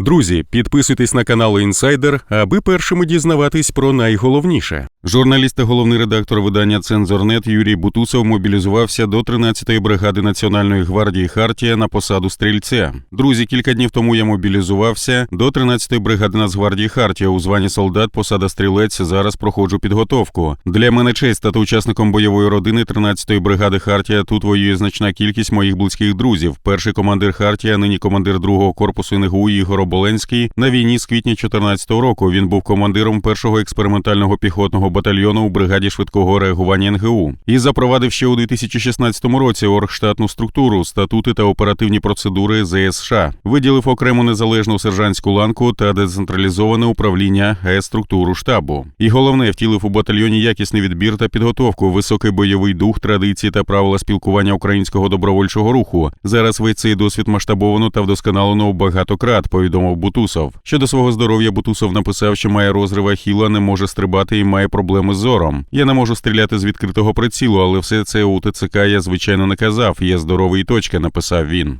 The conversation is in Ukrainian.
Друзі, підписуйтесь на канал Інсайдер, аби першими дізнаватись про найголовніше. Журналіст та головний редактор видання Цензорнет Юрій Бутусов мобілізувався до 13-ї бригади Національної гвардії Хартія на посаду стрільця. Друзі, кілька днів тому я мобілізувався до 13-ї бригади Нацгвардії Хартія у званні солдат, посада стрілець. Зараз проходжу підготовку. Для мене честь стати учасником бойової родини 13-ї бригади Хартія. Тут воює значна кількість моїх близьких друзів. Перший командир Хартія, нині командир другого корпусу НГУ Ігор Оболенський. На війні з квітня 14 року він був командиром першого експериментального піхотного батальйону у бригаді швидкого реагування НГУ і запровадив ще у 2016 році оргштатну структуру, статути та оперативні процедури ЗСШ. Виділив окрему незалежну сержантську ланку та децентралізоване управління ГЕС структуру штабу. І головне втілив у батальйоні якісний відбір та підготовку, високий бойовий дух, традиції та правила спілкування українського добровольчого руху. Зараз весь цей досвід масштабовано та вдосконалено у багато крат, повідомив Бутусов. Щодо свого здоров'я, Бутусов написав, що має розрив ахіла, не може стрибати і має проблеми з зором. Я не можу стріляти з відкритого прицілу, але все це у ТЦК я звичайно не казав. Я здоровий і точка, написав він.